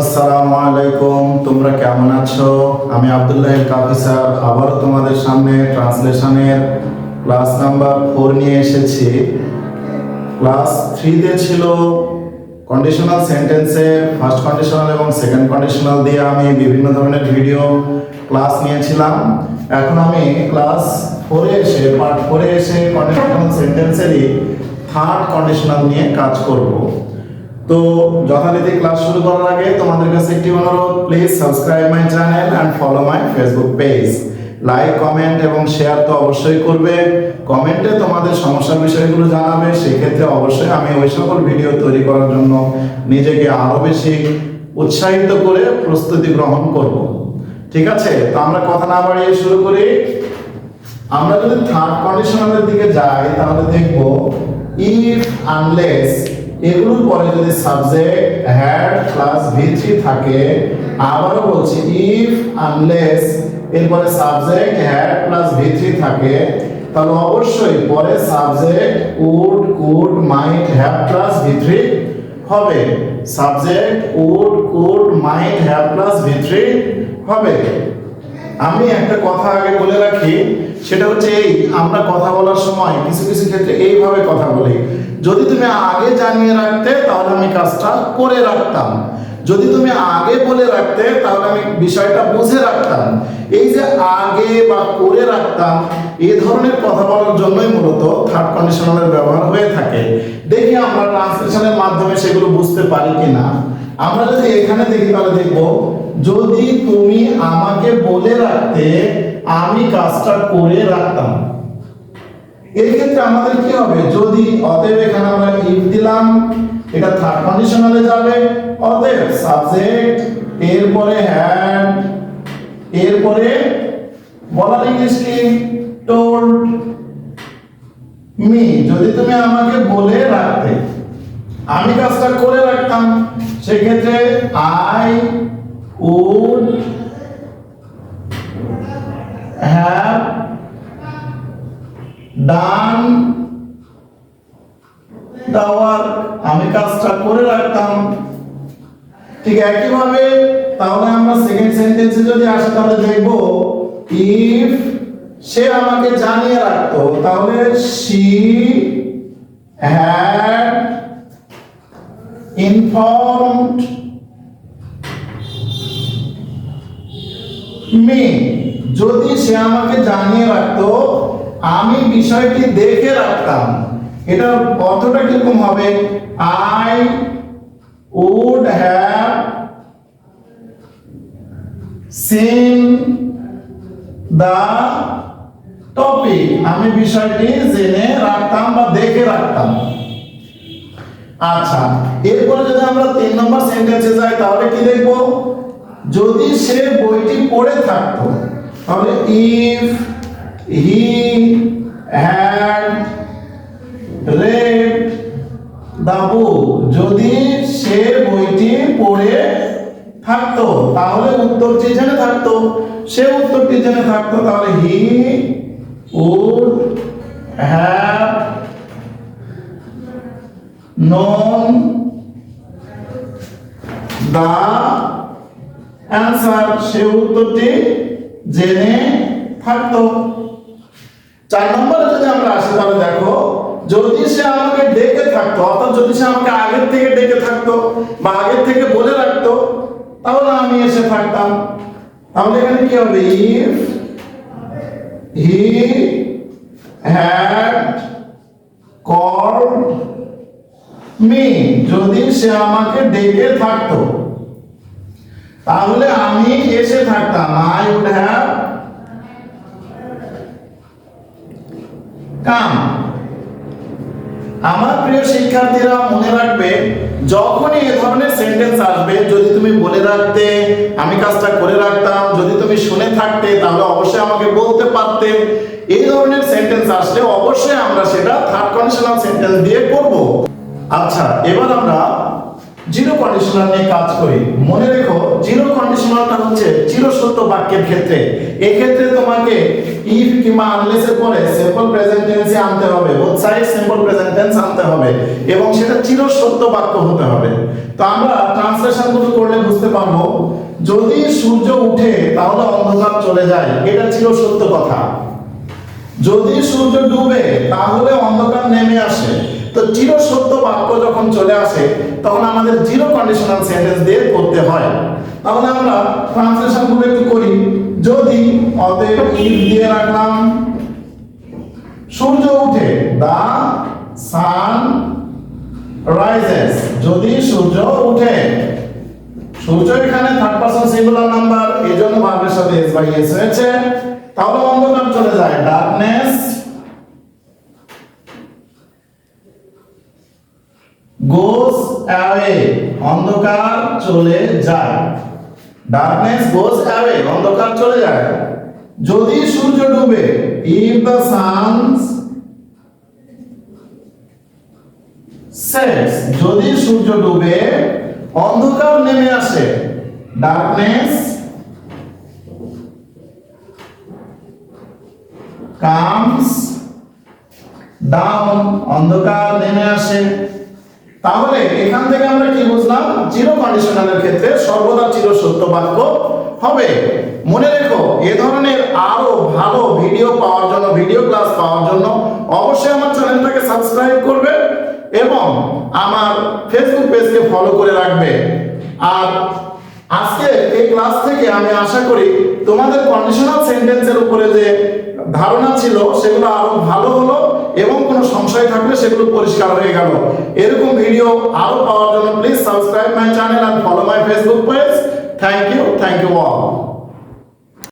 আসসালামু আলাইকুম, তোমরা কেমন আছো? আমি আব্দুল্লাহ কাফি স্যার, আবারও তোমাদের সামনে ট্রান্সলেশনের ক্লাস নাম্বার ফোর নিয়ে এসেছি। ক্লাস থ্রিতে ছিল কন্ডিশনাল সেন্টেন্সের ফার্স্ট কন্ডিশনাল এবং সেকেন্ড কন্ডিশনাল দিয়ে আমি বিভিন্ন ধরনের ভিডিও ক্লাস নিয়েছিলাম। এখন আমি ক্লাস ফোরে এসে পার্ট ফোরে এসে কন্ডিশনাল সেন্টেন্সেরই থার্ড কন্ডিশনাল নিয়ে কাজ করব। তো যথারীতি ক্লাস শুরু করার আগে তোমাদের কাছে একটি অনুরোধ please subscribe my channel and follow my Facebook page like comment এবং শেয়ার তো অবশ্যই করবে। কমেন্টে তোমাদের সমস্যার বিষয়গুলো জানাবে, সেক্ষেত্রে অবশ্যই আমি ওই সকল ভিডিও তৈরি করার জন্য নিজেকে আরও বেশি উৎসাহিত করে প্রস্তুতি গ্রহণ করব। ঠিক আছে? তো আমরা কথা না বাড়িয়ে শুরু করি। আমরা যদি থার্ড কন্ডিশনালের দিকে যাই, তাহলে দেখব ইফ আনলেস এগুলোর পরে যদি সাবজেক্ট হ্যাড প্লাস ভি থাকে, আবারও বলছি ইফ আনলেস এরপরে সাবজেক্ট হ্যাড প্লাস ভি থাকে, তাহলে অবশ্যই পরে subject would could might have plus V হবে। Subject would could might have plus V হবে। আমি একটা কথা আগে বলে রাখি, সেটা হচ্ছে এই, আমরা কথা বলার সময় কিছু কিছু ক্ষেত্রে এইভাবে কথা বলি। যদি তুমি আগে জানিয়ে রাখতে, তাহলে আমি কাজটা করে রাখতাম। যদি তুমি আগে বলে রাখতে, তাহলে আমি বিষয়টা বুঝে রাখতাম। এই যে আগে বা করে রাখতাম এই ধরনের কথা বলার জন্যই মূলত থার্ড কন্ডিশনালের ব্যবহার হয়ে থাকে। দেখি আমরা ট্রান্সলেশনের মাধ্যমে সেগুলো বুঝতে পারি কিনা। আমরা যদি এখানে দেখি, তাহলে দেখব, যদি তুমি আমাকে বলে রাখতে, আমি কাজটা করে রাখতাম। এই ক্ষেত্রে আমাদের কি হবে? যদি অতএব কন্ডিশনালে যাবে। অতএব সাবজেক্ট এরপরে হ্যাড এরপরে বলার ইংলিশ কি? টোল্ড মি যদি তুমি আমাকে বলে রাখতে, আমি কাজটা করে রাখতাম, সেক্ষেত্রে I would have done the work আমি কাজটা করে রাখতাম। ঠিক একইভাবে তাহলে আমরা সেকেন্ড সেন্টেন্সে যদি আসি, তাহলে দেখব ইফ সে আমাকে জানিয়ে রাখতো, তাহলে শি হ্যাড ইনফর্মড মি যদি সে আমাকে জানিয়ে রাখতো, আমি বিষয়টি দেখে রাখতাম। এটার অর্থটা কীরকম হবে? I would have seen the topic আমি বিষয়টি জেনে রাখতাম বা দেখে রাখতাম। আচ্ছা এরপরে যদি আমরা তিন নম্বর সেন্টেন্সে যাই, তাহলে কি দেখব? যদি সে বইটি পড়ে থাকতো, তাহলে if he had read book যদি সে বইটি পড়ে থাকতো, তাহলে উত্তরটি জেনে থাকতো। সে উত্তরটি জেনে থাকতো, তাহলে he would have known the answer সে উত্তরটি জেনে থাকতো। চার নম্বরে যদি আমরা আসি, তাহলে দেখো যদি সে আমাকে ডেকে থাকতো, অর্থাৎ যদি সে আমাকে আগের থেকে ডেকে থাকতো বা আগের থেকে বলে রাখতো, তাহলে আমি এসে থাকতাম। তাহলে এখানে কি হবে? If he had called me যদি সে আমাকে ডেকে থাকতো, তাহলে আমি এসে থাকতাম। আই উড হ্যাভ কাম আমার প্রিয় শিক্ষার্থীরা মনে রাখবে, যখনই এ ধরনের সেন্টেন্স আসবে, যদি তুমি বলে রাখতে, আমি কাজটা করে রাখতাম, যদি তুমি শুনে থাকতে, তাহলে অবশ্যই আমাকে বলতে পারতে। এই ধরনের সেন্টেন্স আসলে অবশ্যই আমরা সেটা থার্ড কন্ডিশনাল সেন্টেন্স দিয়ে করব। আচ্ছা এবার আমরা জিরো কন্ডিশনাল নিয়ে কাজ করি। মনে রেখো জিরো কন্ডিশনালটা হচ্ছে চিরসত্য বাক্যের ক্ষেত্রে। এক্ষেত্রে তোমাকে ইফ কিংবা আনলেস এর পরে সিম্পল প্রেজেন্ট টেন্সে আনতে হবে। Both side simple present tense আনতে হবে এবং সেটা চির সত্য বাক্য হতে হবে। তো আমরা ট্রান্সলেশনগুলো করলে বুঝতে পারব, যদি সূর্য উঠে তাহলে অন্ধকার চলে যায়, এটা চির সত্য কথা। যদি সূর্য ডুবে তাহলে অন্ধকার নেমে আসে। তো চির সত্য বাক্য যখন চলে আসে, তখন আমাদের জিরো কন্ডিশনাল সেন্টেন্স দিয়ে করতে হয়। তাহলে আমরা ট্রান্সলেশনগুলো একটু করি। যদি অতএব ইফ দিয়ে রাখলাম, সূর্য উঠে, দা সান রাইজেস যদি সূর্য উঠে, সূর্য এখানে থার্ড পারসন সিঙ্গুলার নাম্বার এই জন্য ভার্বের সাথে এস বাই এস হয়েছে। তাহলে অন্ধকার চলে যায়। ডার্কনেস গোস অ্যাওয়ে অন্ধকার চলে যায়। ডার্কনেস গোস অ্যাওয়ে অন্ধকার চলে যায়। যদি সূর্য ডুবে ইফ দ্য সানস সেটস যদি সূর্য ডুবে, অন্ধকার নেমে আসে ডার্কনেস কামস ডাউন অন্ধকার নেমে আসে। তাহলে এখান থেকে আমরা কি বুঝলাম? জিরো কন্ডিশনালের ক্ষেত্রে সর্বদা চির সত্য বাক্য হবে। মনে রেখো, এ ধরনের আরও ভালো ভিডিও পাওয়ার জন্য ভিডিও ক্লাস পাওয়ার জন্য অবশ্যই আমার চ্যানেলটাকে সাবস্ক্রাইব করবে। এবং আমার ফেসবুক পেজকে ফলো করে রাখবে। আর আজকে এই ক্লাস থেকে আমি আশা করি তোমাদের কন্ডিশনাল সেন্টেন্সের উপরে যে ধারণা ছিল, সেগুলো আরও ভালো হলো এবং কোনো সংশয় থাকলে সেগুলো পরিষ্কার হয়ে গেল। এরকম ভিডিও আরও পাওয়ার জন্য please subscribe my channel and follow my Facebook page thank you thank you all